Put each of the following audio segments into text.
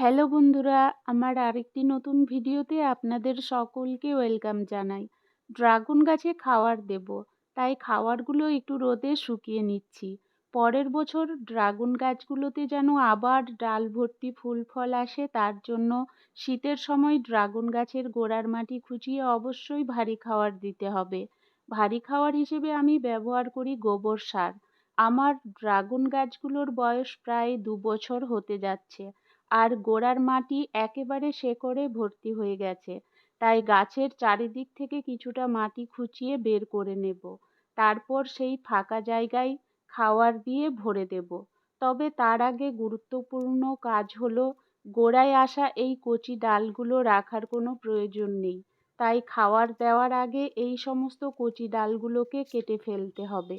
Hello বন্ধুরা, আমার আরেকটি নতুন ভিডিওতে আপনাদের সকলকে ওয়েলকাম জানাই। ড্রাগন গাছে খাওয়ার দেব, তাই খাওয়ারগুলো একটু রোদে শুকিয়ে নিচ্ছি। পরের বছর ড্রাগন গাছগুলোতে যেন আবার ডাল ভর্তি ফুল ফল আসে, তার জন্য শীতের সময় ড্রাগন গাছের গোড়ার মাটি খুঁচিয়ে অবশ্যই ভারী খাওয়ার দিতে হবে। ভারী খাওয়ার হিসেবে আমি ব্যবহার করি গোবর সার। আমার ড্রাগন গাছগুলোর বয়স প্রায় দু বছর হতে যাচ্ছে। আর গোড়ার মাটি একেবারে শেকড়ে ভর্তি হয়ে গেছে। তাই গাছের চারিদিক থেকে কিছুটা মাটি খুঁচিয়ে বের করে নেব। তারপর সেই ফাঁকা জায়গায় খাওয়ার দিয়ে ভরে দেব। তবে তার আগে গুরুত্বপূর্ণ কাজ হলো, গোড়ায় আসা এই কচি ডালগুলো রাখার কোনো প্রয়োজন নেই। তাই খাওয়ার দেওয়ার আগে এই সমস্ত কচি ডালগুলোকে কেটে ফেলতে হবে।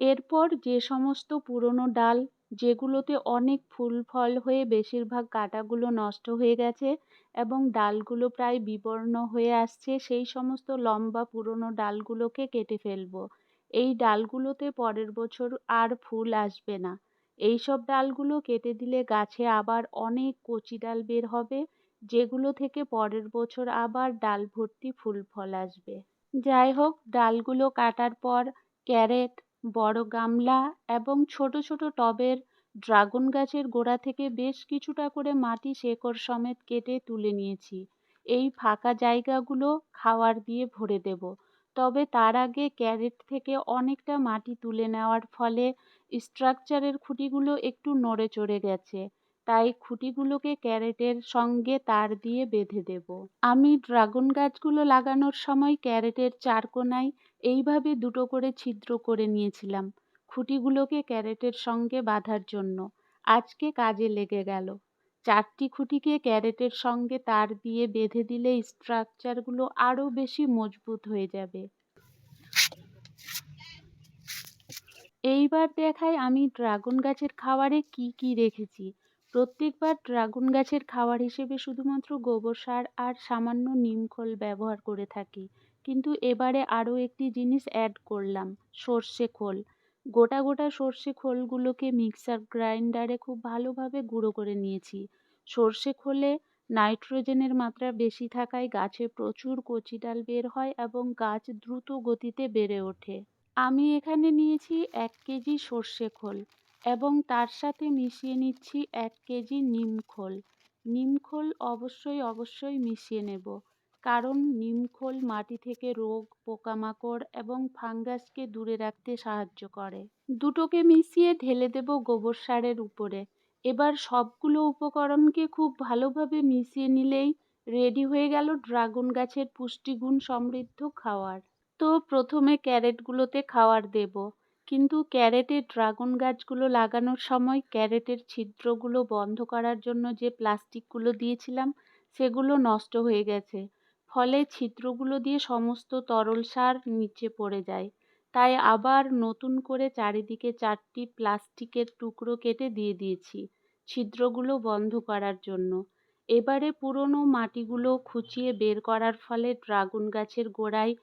এরপর যে সমস্ত পুরনো ডাল, যেগুলোতে অনেক ফুল ফল হয়ে বেশিরভাগ কাঁটাগুলো নষ্ট হয়ে গেছে এবং ডালগুলো প্রায় বিবর্ণ হয়ে আসছে, সেই সমস্ত লম্বা পুরনো ডালগুলোকে কেটে ফেলব। এই ডালগুলোতে পরের বছর আর ফুল আসবে না। এই সব ডালগুলো কেটে দিলে গাছে আবার অনেক কচি ডাল বের হবে, যেগুলো থেকে পরের বছর আবার ডাল ভর্তি ফুল ফল আসবে। যাই হোক, ডালগুলো কাটার পর ক্যারেট বড় গামলা এবং ছোট ছোট টবের ড্রাগন গাছের গোড়া থেকে বেশ কিছুটা করে মাটি শেকড় সমেত কেটে তুলে নিয়েছি। এই ফাঁকা জায়গাগুলো খাওয়ার দিয়ে ভরে দেব। তবে তার আগে ক্যারেট থেকে অনেকটা মাটি তুলে নেওয়ার ফলে স্ট্রাকচারের খুঁটিগুলো একটু নড়ে চড়ে গেছে। তাই খুঁটিগুলোকে ক্যারেটের সঙ্গে তার দিয়ে বেঁধে দেব। আমি ড্রাগন গাছগুলো লাগানোর সময় ক্যারেটের চার কোনায় এইভাবে দুটো করে ছিদ্র করে নিয়েছিলাম, খুঁটিগুলোকে ক্যারেটের সঙ্গে বাঁধার জন্য। আজকে কাজে লেগে গেল। চারটি খুঁটিকে ক্যারেটের সঙ্গে তার দিয়ে বেঁধে দিলে স্ট্রাকচারগুলো আরও বেশি মজবুত হয়ে যাবে। এইবার দেখাই আমি ড্রাগন গাছের খাবারে কি কি রেখেছি। প্রত্যেকবার ড্রাগন গাছের খাবার হিসেবে শুধুমাত্র গোবর সার আর সামান্য নিম খোল ব্যবহার করে থাকি। কিন্তু এবারে আরও একটি জিনিস অ্যাড করলাম, সর্ষে খোল। গোটা গোটা সর্ষে খোলগুলোকে মিক্সার গ্রাইন্ডারে খুব ভালোভাবে গুঁড়ো করে নিয়েছি। সর্ষে খোলে নাইট্রোজেনের মাত্রা বেশি থাকায় গাছে প্রচুর কচি ডাল বের হয় এবং গাছ দ্রুত গতিতে বেড়ে ওঠে। আমি এখানে নিয়েছি এক কেজি সর্ষে খোল। এবং তার সাথে মিশিয়ে নিচ্ছি এক কেজি নিমখোল নিমখোল অবশ্যই অবশ্যই মিশিয়ে নেব। কারণ নিমখোল মাটি থেকে রোগ, পোকামাকড় এবং ফাঙ্গাসকে দূরে রাখতে সাহায্য করে। দুটোকে মিশিয়ে ঢেলে দেব গোবর সারের উপরে। এবার সবগুলো উপকরণকে খুব ভালোভাবে মিশিয়ে নিলেই রেডি হয়ে গেল ড্রাগন গাছের পুষ্টিগুণ সমৃদ্ধ খাওয়ার। তো প্রথমে ক্যারেটগুলোতে খাওয়ার দেব। কিন্তু ক্যারেটে ড্রাগন গাছগুলো লাগানোর সময় ক্যারেটের ছিদ্রগুলো বন্ধ করার জন্য যে প্লাস্টিকগুলো দিয়েছিলাম, সেগুলো নষ্ট হয়ে গেছে। ফলে ছিদ্রগুলো দিয়ে সমস্ত তরল সার নিচে পড়ে যায়। তাই আবার নতুন করে চারিদিকে চারটি প্লাস্টিকের টুকরো কেটে দিয়ে দিয়েছি ছিদ্রগুলো বন্ধ করার জন্য। এবারে পুরনো মাটিগুলো খুঁচিয়ে বের করার ফলে ড্রাগন গাছের গোড়ায়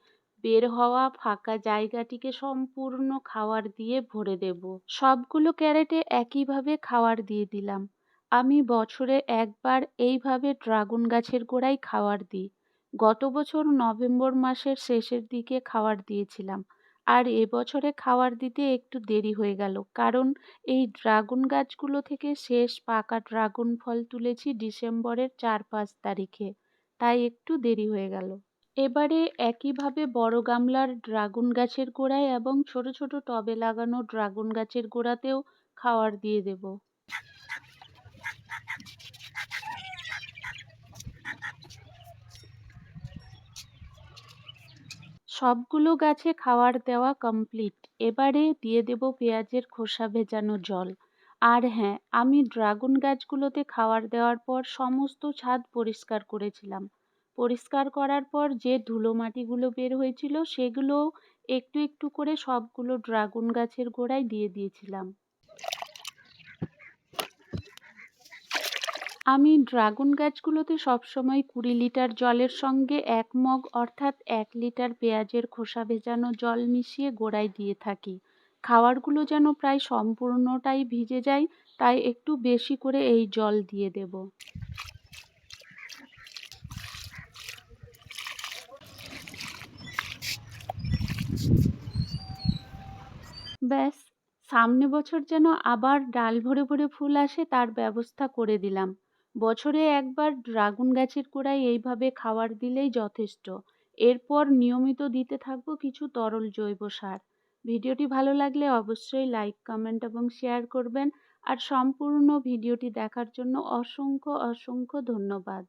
বের হওয়া ফাঁকা জায়গাটিকে সম্পূর্ণ খাওয়ার দিয়ে ভরে দেব। সবগুলো ক্যারেটে একইভাবে খাওয়ার দিয়ে দিলাম। আমি বছরে একবার এইভাবে ড্রাগন গাছের গোড়ায় খাওয়ার দিই। গত বছর নভেম্বর মাসের শেষের দিকে খাবার দিয়েছিলাম। আর এবছরে খাবার দিতে একটু দেরি হয়ে গেল। কারণ এই ড্রাগন গাছগুলো থেকে শেষ পাকা ড্রাগন ফল তুলেছি ডিসেম্বরের চার পাঁচ তারিখে। তাই একটু দেরি হয়ে গেল। এবারে একইভাবে বড় গামলার ড্রাগন গাছের গোড়ায় এবং ছোট ছোট টবে লাগানো ড্রাগন গাছের গোড়াতেও খাওয়ার দিয়ে দেব। সবগুলো গাছে খাওয়ার দেওয়া কমপ্লিট। এবারে দিয়ে দেব পেঁয়াজের খোসা ভেজানো জল। আর হ্যাঁ আমি ড্রাগন গাছগুলোতে খাওয়ার দেওয়ার পর সমস্ত ছাদ পরিষ্কার করেছিলাম। পরিষ্কার করার পর যে ধুলো মাটিগুলো বের হয়েছিল, সেগুলো একটু একটু করে সবগুলো ড্রাগন গাছের গোড়ায় দিয়ে দিয়েছিলাম। আমি ড্রাগন গাছগুলোতে সবসময় কুড়ি লিটার জলের সঙ্গে এক মগ অর্থাৎ এক লিটার পেঁয়াজের খোসা ভেজানো জল মিশিয়ে গোড়ায় দিয়ে থাকি। খাওয়ারগুলো যেন প্রায় সম্পূর্ণটাই ভিজে যায়, তাই একটু বেশি করে এই জল দিয়ে দেব। ব্যাস, সামনে বছর যেন আবার ডাল ভরে ভরে ফুল আসে তার ব্যবস্থা করে দিলাম। বছরে একবার ড্রাগন গাছের গোড়ায় এইভাবে খাবার দিলেই যথেষ্ট। এরপর নিয়মিত দিতে থাকব কিছু তরল জৈব সার। ভিডিওটি ভালো লাগলে অবশ্যই লাইক কমেন্ট এবং শেয়ার করবেন। আর সম্পূর্ণ ভিডিওটি দেখার জন্য অসংখ্য অসংখ্য ধন্যবাদ।